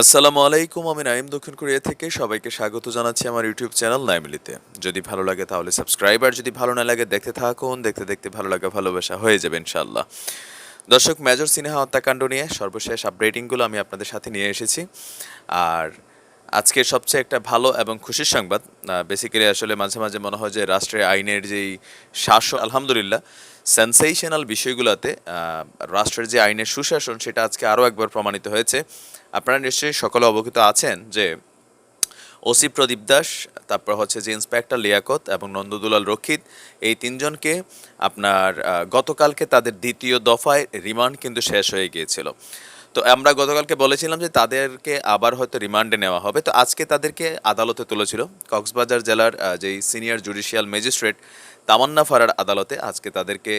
আসসালামু আলাইকুম, আমি নাইম দক্ষিণ কোরিয়া থেকে। সবাইকে স্বাগত জানাচ্ছি আমার ইউটিউব চ্যানেল নাইমিলিতে। যদি ভালো লাগে তাহলে সাবস্ক্রাইব, আর যদি ভালো না লাগে দেখতে থাকুন, দেখতে দেখতে ভালো লাগা, ভালোবাসা হয়ে যাবে ইনশাল্লাহ দর্শক, মেজর সিনেহা হত্যাকাণ্ড নিয়ে সর্বশেষ আপডেটিংগুলো আমি আপনাদের সাথে নিয়ে এসেছি। আর আজকের সবচেয়ে একটা ভালো এবং খুশির সংবাদ বেসিক্যালি আসলে মাঝে মাঝে মনে হয় যে রাষ্ট্রের আইনের যেই শাসন, আলহামদুলিল্লাহ সেন্সেশনাল বিষয়গুলোতে রাষ্ট্রের যে আইনের সুশাসন সেটা আজকে আরও একবার প্রমাণিত হয়েছে। আপনারা নিশ্চয়ই সকলে অবগত আছেন যে ওসি প্রদীপ দাস, তারপর হচ্ছে যে ইন্সপেক্টর লিয়াকত এবং নন্দদুলাল রক্ষিত, এই তিনজনকে আপনার গতকালকে তাদের দ্বিতীয় দফায় রিমান্ড কিন্তু শেষ হয়ে গিয়েছিল। তো আমরা গতকালকে বলেছিলাম যে তাদেরকে আবার হয়তো রিমান্ডে নেওয়া হবে। তো আজকে তাদেরকে আদালতে তুলেছিল। কক্সবাজার জেলার যেই সিনিয়র জুডিশিয়াল ম্যাজিস্ট্রেট তামান্না ফারার আদালতে আজকে তাদেরকে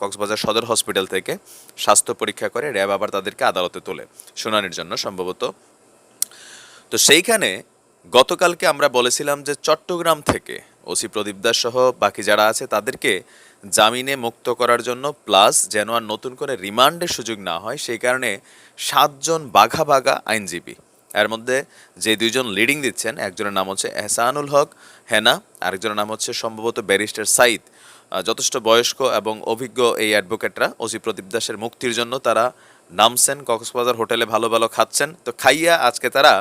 কক্সবাজার সদর হসপিটাল থেকে স্বাস্থ্য পরীক্ষা করে র্যাব আবার তাদেরকে আদালতে তোলে শুনানির জন্য সম্ভবত। তো সেইখানে গতকালকে আমরা বলেছিলাম যে চট্টগ্রাম থেকে ওসি প্রদীপ দাস সহ বাকি যারা আছে তাদেরকে জামিনে মুক্ত করার জন্য প্লাস যেন আর নতুন করে রিমান্ডের সুযোগ না হয়, সেই কারণে সাতজন বাঘা বাঘা আইনজীবী এর মধ্যে যে দুইজন লিডিং দিচ্ছেন, একজনের নাম হচ্ছে এহসানুল হক হেনা, আরেকজনের নাম হচ্ছে সম্ভবত ব্যারিস্টার সাইদ। যথেষ্ট বয়স্ক এবং অভিজ্ঞ এই অ্যাডভোকেটরা। ওসি প্রদীপ দাসের মুক্তির জন্য তারা নামছেন, কক্সবাজার হোটেলে ভালো ভালো খাচ্ছেন। তো খাইয়া আজকে তারা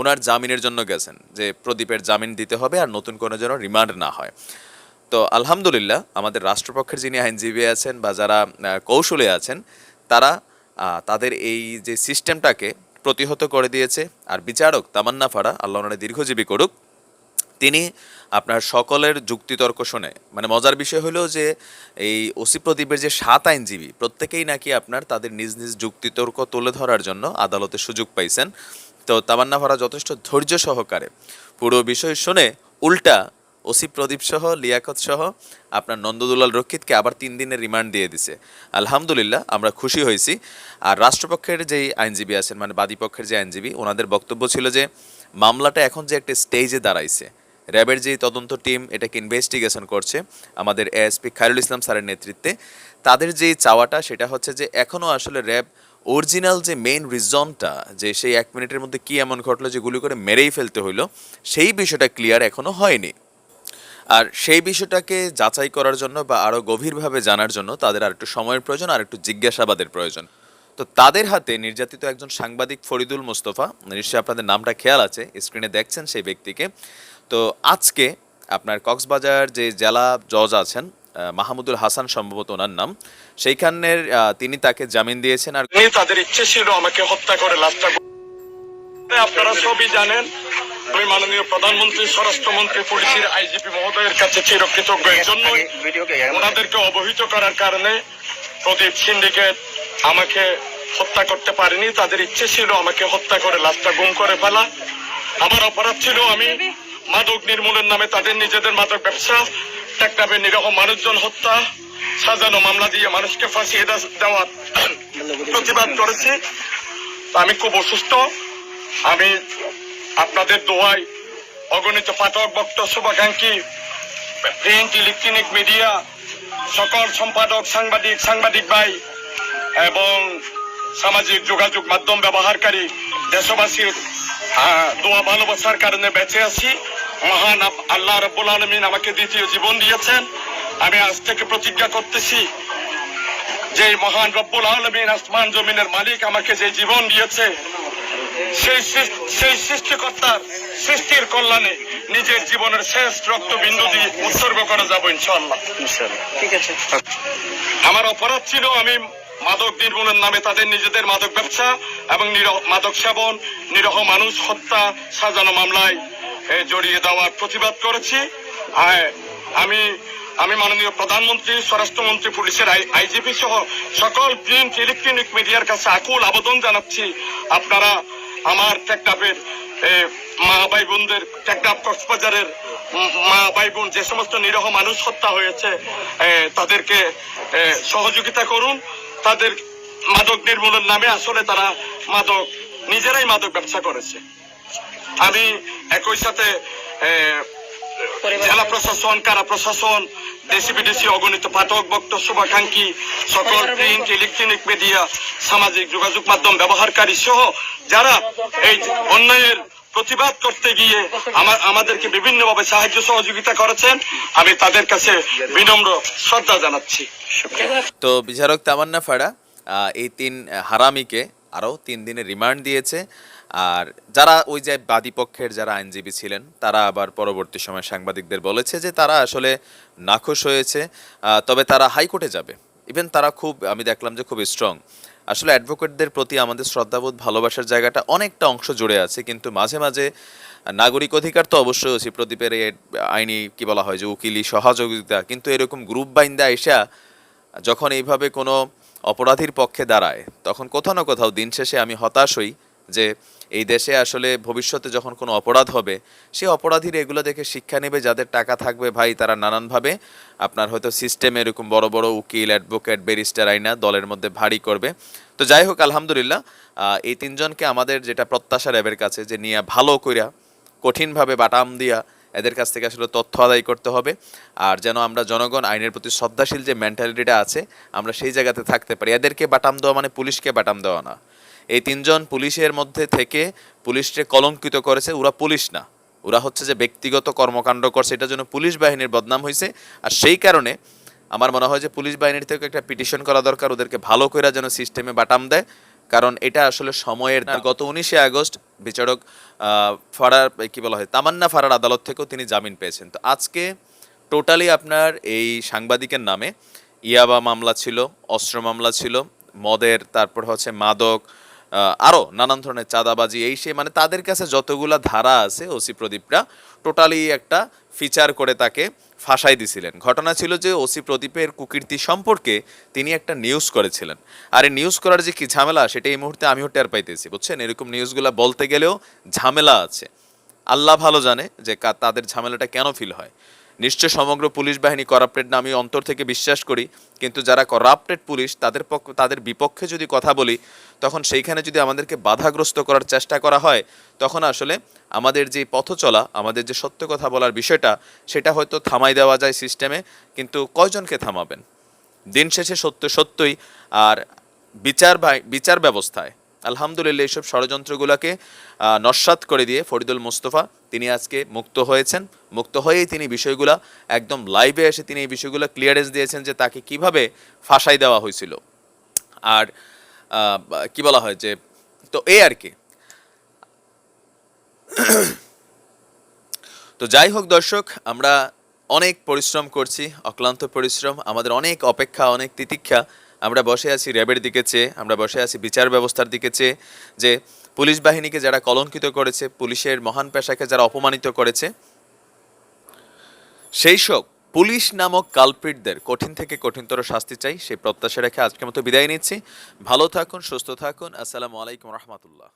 ওনার জামিনের জন্য গেছেন, যে প্রদীপের জামিন দিতে হবে আর নতুন কোনো যেন রিমান্ড না হয়। তো আলহামদুলিল্লাহ, আমাদের রাষ্ট্রপক্ষের যিনি আইনজীবী আছেন বা যারা কৌশলে আছেন, তারা তাদের এই যে সিস্টেমটাকে প্রতিহত করে দিয়েছে। আর বিচারক তামান্না ফাড়া, আল্লাহ দীর্ঘজীবী করুক, তিনি আপনার সকলের যুক্তিতর্ক শুনে। মানে মজার বিষয় হলো যে, এই ওসি প্রদীপের যে সাত আইনজীবী, প্রত্যেকেই নাকি আপনার তাদের নিজ নিজ যুক্তিতর্ক তুলে ধরার জন্য আদালতে সুযোগ পাইছেন। তো তামান্না ভরা যথেষ্ট ধৈর্য সহকারে পুরো বিষয় শুনে উল্টা ওসি প্রদীপ সহ, লিয়াকত সহ, আপনার নন্দদুলাল রক্ষিতকে আবার তিন দিনের রিমান্ড দিয়ে দিছে। আলহামদুলিল্লাহ, আমরা খুশি হয়েছি। আর রাষ্ট্রপক্ষের যেই আইনজীবী আছেন মানে বাদীপক্ষের যে আইনজীবী, ওনাদের বক্তব্য ছিল যে, মামলাটা এখন যে একটা স্টেজে দাঁড়াইছে। র্যাবের যে তদন্ত টিম এটাকে ইনভেস্টিগেশন করছে আমাদের এএসপি খায়রুল ইসলাম স্যারের নেতৃত্বে। তাদের যে চাওয়াটা, সেটা হচ্ছে যে এখনও আসলে র্যাব অরিজিনাল যে মেইন রিজনটা যে সেই এক মিনিটের মধ্যে কি এমন ঘটলো যে গুলি করে মেরেই ফেলতে হইল, সেই বিষয়টা ক্লিয়ার এখনও হয়নি। আর সেই বিষয়টাকে যাচাই করার জন্য বা আরও গভীরভাবে জানার জন্য তাদের আর একটু সময়ের প্রয়োজন আর একটু জিজ্ঞাসাবাদের প্রয়োজন। তো তাদের হাতে নির্যাতিত একজন সাংবাদিক ফরিদুল মোস্তফা, নিশ্চয়ই আপনাদের নামটা খেয়াল আছে, স্ক্রিনে দেখছেন সেই ব্যক্তিকে। তো আজকে আপনার কক্সবাজার যে জেলা জজ আছেন মাহমুদুল হাসান সম্ভবত ওনার নাম, সেইখানের তিনি তাকে জামিন দিয়েছেন আর তাদের ইচ্ছে ছিল আমাকে হত্যা করে আপনারা সবই জানেন আমি মাননীয় প্রধানমন্ত্রী স্বরাষ্ট্রমন্ত্রী পুলিশের আইজিপি মহোদয়ের কাছে চিরকৃতজ্ঞ এর জন্যই ওনাদেরকে অবহিত করার কারণে প্রদীপ সিন্ডিকেট আমাকে হত্যা করতে পারেনি। তাদের ইচ্ছে ছিল আমাকে হত্যা করে লাশটা গুম করে ফেলা। আমার অপরাধ ছিল আমি মাদক নির্মূলের নামে তাদের নিজেদের মাদক ব্যবসা টেকনাফে নিরহ মানুষজন হত্যা সাজানো মামলা দিয়ে মানুষকে ফাঁসিয়ে দেওয়ার প্রতিবাদ করেছি। আমি খুব অসুস্থ। আমি আপনাদের দোয়ায় অগণিত পাঠক, ভক্ত, শুভাকাঙ্ক্ষী, প্রিন্ট, ইলেকট্রনিক মিডিয়া, সকল সম্পাদক, সাংবাদিক সাংবাদিক ভাই, এবং সামাজিক যোগাযোগ মাধ্যম ব্যবহারকারী, দেশবাসীর দোয়া ভালোবাসার কারণে বেঁচে আছি। মহান আল্লাহ রব্বুল আলমিন আমাকে দ্বিতীয় জীবন দিয়েছেন। আমি আজ থেকে প্রতিজ্ঞা করতেছি যে মহান রব্বুল আলমিন আসমান জমিনের মালিক আমাকে যে জীবন দিয়েছে সেই সেই সৃষ্টিকর্তার সৃষ্টির কল্যাণে নিজের জীবনের শেষ রক্তবিন্দু দিয়ে উৎসর্গ করা যাব ইনশাল্লাহ ঠিক আছে। আমার অপরাধ ছিল আমি মাদক নির্মূলের নামে তাদের নিজেদের মাদক ব্যবসা এবং মাদক সেবন নিরহ মানুষ হত্যা সাজানো মামলায় জড়িয়ে দেওয়ার প্রতিবাদ করেছি। আমি আমি মাননীয় প্রধানমন্ত্রী স্বরাষ্ট্রমন্ত্রী পুলিশের আইজিপি সহ সকল প্রিন্ট ইলেকট্রনিক মিডিয়ার কাছে আকুল আবেদন জানাচ্ছি। আপনারা আমার টেকটাপের মা ভাই বোনদের টেকটাপ কক্সবাজারের মা ভাই বোন যে সমস্ত নিরহ মানুষ হত্যা হয়েছে তাদেরকে সহযোগিতা করুন। তাদের মাদক নির্মূলের নামে আসলে তারা মাদক, নিজেরাই মাদক ব্যবসা করেছে। আমি একই সাথে জেলা প্রশাসন কারা প্রশাসন দেশি বিদেশি অগণিত পাঠক ভক্ত শুভাকাঙ্ক্ষী সকল প্রিন্ট ইলেকট্রনিক মিডিয়া সামাজিক যোগাযোগ মাধ্যম ব্যবহারকারী সহ যারা এই অন্যায়ের প্রতিবাদ করতে গিয়ে আমার আমাদেরকে বিভিন্নভাবে সাহায্য সহযোগিতা করেছেন আমি তাদের কাছে বিনম্র শ্রদ্ধা জানাচ্ছি। তো বিচারক তামান্না ফাড়া আহ, এই তিন হারামিকে আরও তিন দিনের রিমান্ড দিয়েছে। আর যারা ওই যে বাদী পক্ষের যারা আইনজীবী ছিলেন, তারা আবার পরবর্তী সময় সাংবাদিকদের বলেছে যে তারা আসলে নাখোশ হয়েছে তবে তারা হাইকোর্টে যাবে। ইভেন তারা খুব, আমি দেখলাম যে খুব স্ট্রং আসলে অ্যাডভোকেটদের প্রতি আমাদের শ্রদ্ধাবোধ, ভালোবাসার জায়গাটা অনেকটা অংশ জুড়ে আছে, কিন্তু মাঝে মাঝে নাগরিক অধিকার তো অবশ্যই আছে প্রদীপের আইনি কি বলা হয় যে উকিলি সহযোগিতা, কিন্তু এরকম গ্রুপ বাইন্দা এসা যখন এইভাবে কোনো অপরাধীর পক্ষে দাঁড়ায়, তখন কোথাও না কোথাও দিন শেষে আমি হতাশ হই। যে এই দেশে আসলে ভবিষ্যতে যখন কোনো অপরাধ হবে সেই অপরাধীর এগুলো দেখে শিক্ষা নেবে, যাদের টাকা থাকবে ভাই তারা নানানভাবে আপনার হয়তো সিস্টেমে এরকম বড় বড় উকিল অ্যাডভোকেট ব্যারিস্টার আইনা দলের মধ্যে ভারী করবে। তো যাই হোক, আলহামদুলিল্লাহ এই তিনজনকে আমাদের যেটা প্রত্যাশা র্যাবের কাছে যে নিয়ে ভালো কইরা, কঠিনভাবে বাটাম দিয়া এদের কাছ থেকে আসলে তথ্য আদায় করতে হবে। আর যেন আমরা জনগণ আইনের প্রতি শ্রদ্ধাশীল যে মেন্টালিটিটা আছে, আমরা সেই জায়গাতে থাকতে পারি। এদেরকে বাটাম দেওয়া মানে পুলিশকে বাটাম দেওয়া না। এই তিনজন পুলিশের মধ্যে থেকে পুলিশকে কলঙ্কিত করেছে। ওরা পুলিশ না। ওরা হচ্ছে যে ব্যক্তিগত কর্মকাণ্ড করছে। এটার জন্য পুলিশ বাহিনীর বদনাম হয়েছে আর সেই কারণে আমার মনে হয় যে পুলিশ বাহিনীর থেকে একটা পিটিশন করা দরকার। ওদেরকে ভালো করে যেন সিস্টেমে বাটাম দেয়। কারণ এটা আসলে সময়ের গত উনিশে আগস্ট বিচারক আহ, ফারার কি বলা হয় তামান্না ফারার আদালত থেকেও তিনি জামিন পেয়েছেন। তো আজকে টোটালি আপনার এই সাংবাদিকের নামে ইয়াবা মামলা ছিল অস্ত্র মামলা ছিল মদের তারপর হচ্ছে মাদক আহ, আরও নানান ধরনের চাঁদাবাজি এই সে মানে তাদের কাছে যতগুলা ধারা আছে ওসি প্রদীপরা টোটালি একটা ফিচার করে তাকে ফাঁসাই দিছিলেন। ঘটনা ছিল যে ওসি প্রদীপের কুকীর্তি সম্পর্কে তিনি একটা নিউজ করেছিলেন। আর এই নিউজ করার যে কি ঝামেলা সেটা এই মুহূর্তে আমিও টের পাইতেছি বুঝছেন? এরকম নিউজগুলা বলতে গেলেও ঝামেলা আছে। আল্লাহ ভালো জানে যে তাদের ঝামেলাটা কেন ফিল হয়। নিশ্চয় সমগ্র পুলিশ বাহিনী করাপ্টেড না, আমি অন্তর থেকে বিশ্বাস করি, কিন্তু যারা করাপ্টেড পুলিশ, তাদের পক্ষ, তাদের বিপক্ষে যদি কথা বলি, তখন সেইখানে যদি আমাদেরকে বাধাগ্রস্ত করার চেষ্টা করা হয়, তখন আসলে আমাদের যে পথ চলা, আমাদের যে সত্য কথা বলার বিষয়টা, সেটা হয়তো থামাই দেওয়া যায় সিস্টেমে কিন্তু কয়জনকে থামাবেন? দিন শেষে সত্য সত্যই, আর বিচার বিচার ব্যবস্থায়। আলহামদুলিল্লাহ, এইসব ষড়যন্ত্রগুলোকে নস্যাৎ করে দিয়ে ফরিদুল মুস্তফা তিনি আজকে মুক্ত হয়েছেন। মুক্ত হয়েই তিনি বিষয়গুলা একদম লাইভে এসে তিনি এই বিষয়গুলো ক্লিয়ারেন্স দিয়েছেন যে তাকে কীভাবে ফাঁসাই দেওয়া হয়েছিল। আর কি বলা হয় যে, তো এই আর কি। তো যাই হোক দর্শক, আমরা অনেক পরিশ্রম করছি, অক্লান্ত পরিশ্রম, আমাদের অনেক অপেক্ষা, অনেক তিতিক্ষা আমরা বসে আছি র্যাবের দিকে চেয়ে, আমরা বসে আছি বিচার ব্যবস্থার দিকে চেয়ে, যে পুলিশ বাহিনীকে যারা কলঙ্কিত করেছে, পুলিশের মহান পেশাকে যারা অপমানিত করেছে, সেই সব পুলিশ নামক কালপ্রিটদের কঠিন থেকে কঠিনতর শাস্তি চাই, সেই প্রত্যাশা রেখে আজকের মতো বিদায় নিচ্ছি। ভালো থাকুন, সুস্থ থাকুন, আসসালামু আলাইকুম রহমতুল্লাহ।